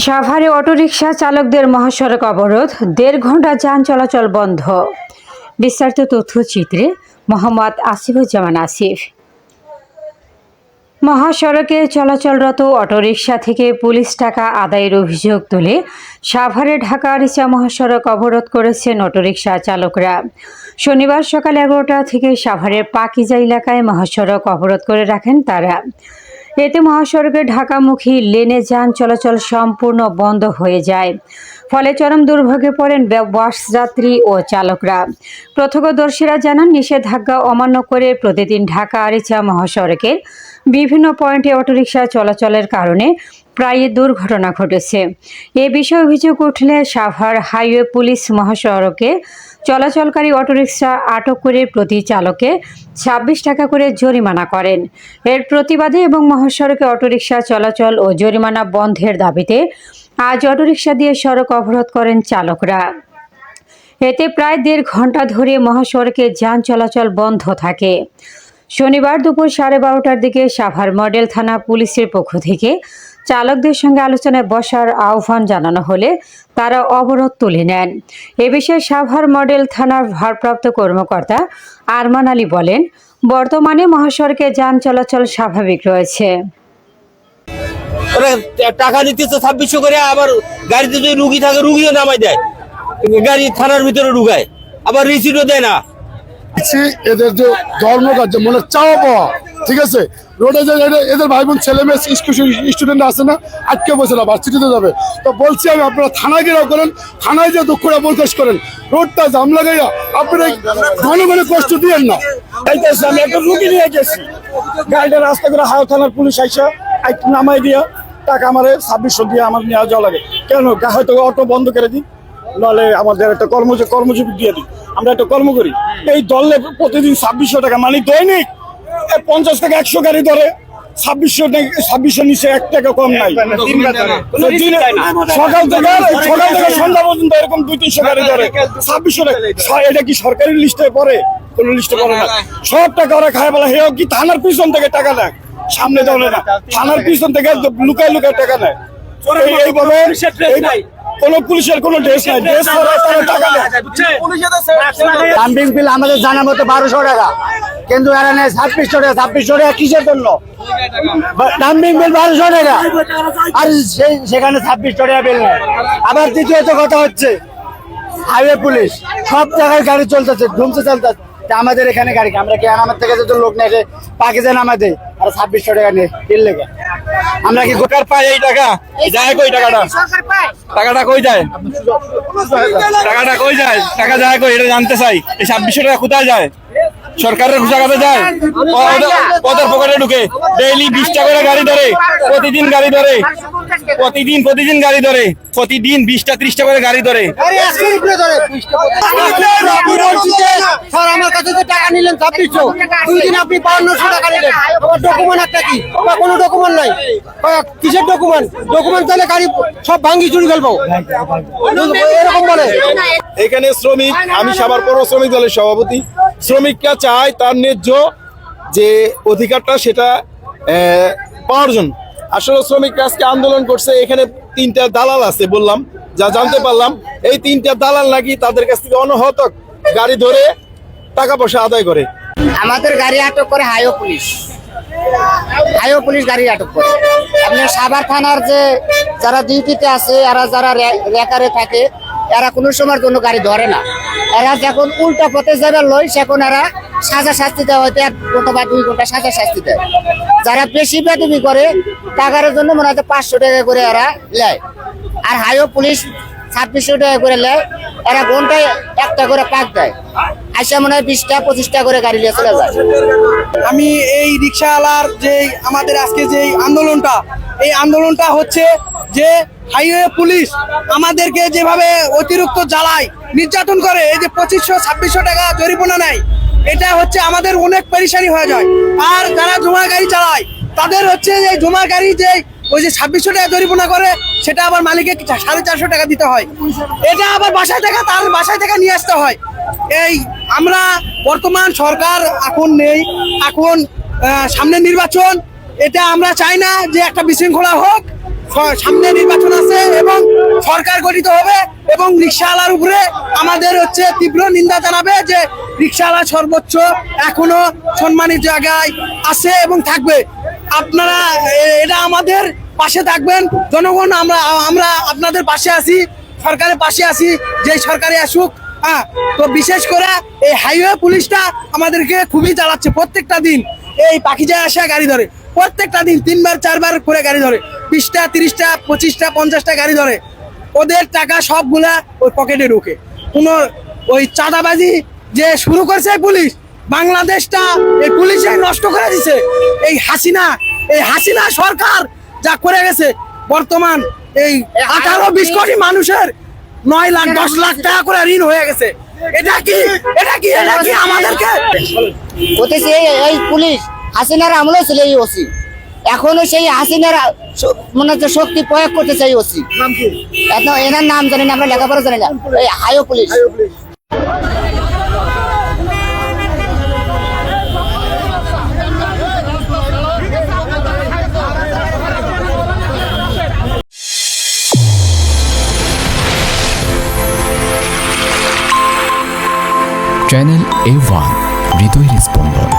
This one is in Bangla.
সাভারে অটোরিকশা চালকদের মহাসড়ক অবরোধ, দেড় ঘণ্টা যান চলাচল বন্ধ। বিস্তারিত তথ্যচিত্রে মোহাম্মদ আসিফুজ্জামান আসিফ। মহাসড়কে চলাচলরত অটোরিকশা থেকে পুলিশ টাকা আদায়ের অভিযোগ তুলে সাভারে ঢাকা আরিচা মহাসড়ক অবরোধ করেছেন অটোরিকশা চালকরা। শনিবার সকাল এগারোটা থেকে সাভারের পাকিজা এলাকায় মহাসড়ক অবরোধ করে রাখেন তারা। এতে মহাসড়কে ঢাকামুখী লেনে যান চলাচল সম্পূর্ণ বন্ধ হয়ে যায়। ফলে চরম দুর্ভোগে পড়েন বাসযাত্রী বাস যাত্রী ও চালকরা। প্রত্যক্ষদর্শীরা জানান, নিষেধাজ্ঞা অমান্য করে প্রতিদিন ঢাকা আরিচা মহাসড়কের বিভিন্ন পয়েন্টে অটোরিকশা চলাচলের কারণে প্রায় দুর্ঘটনা ঘটেছে। এ বিষয়ে অভিযোগ উঠলে সাভার হাইওয়ে পুলিশ মহাসড়কে চলাচলকারী অটোরিকশা আটক করে প্রতি চালকে ছাব্বিশ টাকা করে জরিমানা করেন। এর প্রতিবাদে এবং মহাসড়কে অটোরিকশা চলাচল ও জরিমানা বন্ধের দাবিতে আজ অটোরিকশা দিয়ে সড়ক অবরোধ করেন চালকরা। এতে প্রায় দেড় ঘণ্টা ধরে মহাসড়কে যান চলাচল বন্ধ থাকে। শনিবার দুপুর সাড়ে বারোটার দিকে সাভার মডেল থানা পুলিশের পক্ষ থেকে চালকদের সঙ্গে আলোচনায় বসার আহ্বান জানানো হলে তারা অবরোধ তুলে নেন। এ বিষয়ে সাভার মডেল থানার ভারপ্রাপ্ত কর্মকর্তা আরমান আলী বলেন বর্তমানে মহাসড়কে যান চলাচল স্বাভাবিক রয়েছে। ওরা টাকা নিতেছে ছাব্বিশশো করে আবার গাড়িতে যদি রুগী থাকে রুগীও নামাই দেয়। গাড়ি থানার ভিতরে ঢুকায় আবার রিসিটও দেয় না। দেখছি এদের যে ধর্মকার্য মানে চাওয়া পাওয়া ঠিক আছে? রোডে যে এদের- ভাই বোন, ছেলে মেয়ে স্টুডেন্ট আছে না, আটকে বসে না, ভার্সিটিতে যাবে। তো বলছি আমি, আপনারা থানায় গিয়ে করেন, থানায় যে দুঃখটা প্রকাশ করেন। রোডটা জাম লাগাইয়া আপনারা ঘন ঘন কষ্ট দিয়েন না। আমি একটা রুগী নিয়ে গেছি। গাড়িটা রাস্তা করে হাও থানার পুলিশ আইসা একটু নামাই দিয়া টাকা আমার ছাব্বিশশো দিয়ে আমার নেওয়া যাওয়া লাগে। কেন? হয়তো অটো বন্ধ করে দিই নাহলে আমাদের একটা কর্ম কর্মজীবী দিয়ে দিই। আমরা একটা কর্ম করি। এই দলে প্রতিদিন ছাব্বিশশো টাকা মানে দৈনিক পঞ্চাশ থেকে একশো গাড়ি ধরে ছাব্বিশশো ছাব্বিশশো নিচে এক টাকা কম নাই। সকাল থেকে সকাল থেকে সন্ধ্যা পর্যন্ত এরকম দুই তিনশো গাড়ি ধরে। ছাব্বিশশো টাকা স- এটা কি সরকারি লিস্টে পড়ে? কোন লিস্টে পড়ে না। সব টাকা ওরা খায় বলে হেও কি থানার পিছন থেকে টাকা নেয়? সামনে দেওয়া না। থানার পিছন থেকে লুকায় লুকায় টাকা নেয়। এইভাবে কোনো পুলিশের কোনো ড্রেস নাই। ড্রেস টাকা নেয়। আমাদের জানার মতো বারোশো টাকা। কিন্তু এরা নেয় ছাব্বিশশো টাকা ছাব্বিশশো টাকা কিসের জন্য? ডাম্পিং বিল বারোশো টাকা। আর সেখানে ছাব্বিশশো টাকা বিল নেয়। আবার দ্বিতীয়ত কথা হচ্ছে, হাইওয়ে পুলিশ, সব জায়গায় গাড়ি চলতেছে, ঢুমছে, চলতেছে। আমাদের এখানে গাড়ি? আমরা কি আমার থেকে যদি লোক নেই পাকিজে নামা দেয় আর ছাব্বিশশো টাকা নেই লেগে। আমরা কি সরকার পাই এই টাকা? যায় কই টাকাটা? টাকাটা কই যায়? টাকাটা কই যায়? টাকা যায় কই? এটা জানতে চাই। এই ছাব্বিশশো টাকা কোথায় যায়? সরকারের ঘুষাঘাতে যায়। পদের পকেটে ঢুকে। ডেইলি বিশ টাকা করে গাড়ি ধরে প্রতিদিন গাড়ি ধরে প্রতিদিন প্রতিদিন গাড়ি ধরে প্রতিদিন বিশটা ত্রিশটা করে গাড়ি ধরে। স্যার আমার কাছে যে টাকা নিলেন ছাব্বিশশো। দুই দিন আপনি বাউন্নশো টাকা নিলেন। আমার ডকুমেন্ট একটা কি? বা কোনো ডকুমেন্ট নাই। কিসের ডকুমেন্ট ডকুমেন্ট তাহলে গাড়ি সব ভাঙ্গি চুরি ফেলব। এরকম বলে। এখানে শ্রমিক আমি সবার পর শ্রমিক দলের সভাপতি। শ্রমিকরা চায় তার ন্যায্য যে অধিকারটা সেটা পাওয়ার জন্য। আসলে শ্রমিকরা আজকে আন্দোলন করছে, এখানে তিনটা দালাল আছে বললাম, যা জানতে পারলাম, এই তিনটা দালাল নাকি তাদের কাছ থেকে অনহত গাড়ি ধরে টাকা পয়সা আদায় করে। আমাদের গাড়ি আটক করে হাইও পুলিশ। হাইও পুলিশ গাড়ি আটক করে। আপনার সাভার থানার যে যারা ডিউটিতে আছে, এরা যারা রেকারে থাকে এরা কোনো সময়ের জন্য গাড়ি ধরে না। এরা যখন উল্টা পথে যাবে, লই সেখন এরা সাজা শাস্তি দেওয়া হয়তো এক ঘণ্টা বা দুই ঘণ্টা সাজা শাস্তি দেয়। যারা বেশি বেদবি করে টাকার জন্য মনে হয় পাঁচশো টাকা করে এরা নেয় আর হাইও পুলিশ ছাব্বিশশো টাকা করে নেয় এরা ঘন্টায় একটা করে পাক দেয়। আইসা মনে হয় বিশটা, পঁচিশটা করে গাড়ি নিয়ে চলে যায়। আমি এই রিক্সাওয়ালার যে আমাদের আজকে যে আন্দোলনটা, এই আন্দোলনটা হচ্ছে যে হাইওয়ে পুলিশ আমাদেরকে যেভাবে অতিরিক্ত জ্বালায়, নির্যাতন করে, এই যে পঁচিশশো, ছাব্বিশশো টাকা জরিমানা নেয়, এটা হচ্ছে আমাদের অনেক পেরেশানি হয়ে যায়। আর যারা জমা গাড়ি চালায়, তাদের হচ্ছে যে জমা গাড়ি যে ওই যে ছাব্বিশশো টাকা জরিমানা করে, সেটা আবার মালিকের সাড়ে চারশো টাকা দিতে হয়। এটা আবার বাসায় থেকে তার বাসায় থেকে নিয়ে আসতে হয়। এই আমরা বর্তমান সরকার এখন নেই, এখন সামনে নির্বাচন, এটা আমরা চাই না যে একটা বিশৃঙ্খলা হোক সামনে নির্বাচন আছে এবং সরকার গঠিত হবে এবং রিক্সাওয়ালার উপরে আমাদের হচ্ছে তীব্র নিন্দা জানাবে যে রিক্সাওয়ালা সর্বোচ্চ এখনও সম্মানিত জায়গায় আছে এবং থাকবে। আপনারা এটা আমাদের পাশে থাকবেন। জনগণ, আমরা আমরা আপনাদের পাশে আছি, সরকারের পাশে আছি যে সরকারে আসুক হ্যাঁ। তো বিশেষ করে এই হাইওয়ে পুলিশটা আমাদেরকে খুবই জ্বালাচ্ছে প্রত্যেকটা দিন। এই পাখি যায় আসা গাড়ি ধরে। প্রত্যেকটা দিন তিনবার চারবার করে গাড়ি ধরে। বিশটা তিরিশটা পঁচিশটা পঞ্চাশটা গাড়ি ধরে। ওদের টাকা সবগুলা ওই পকেটে ঢুকে। কোনো ওই চাঁদাবাজি যে শুরু করছে পুলিশ বাংলাদেশটা এই পুলিশে নষ্ট করে দিছে। এই হাসিনা এই হাসিনা সরকার যা করে গেছে বর্তমান এই আঠারো বিশ কোটি মানুষের নয় লাখ দশ লাখ টাকা করে ঋণ হয়ে গেছে। এটা কি? এটা কি? এটা কি আমাদেরকে এই- এই পুলিশ হাসিনার আমলে ছিল এই ওসি। এখনও সেই হাসিনার মনে হচ্ছে শক্তি প্রয়োগ করতে চাই ওসি। এত এনার নাম জানি না আমরা লেখাপড়া জানি না। এই হাইও পুলিশ। চ্যানেল এ ওয়ান হৃদয়ের স্পন্দন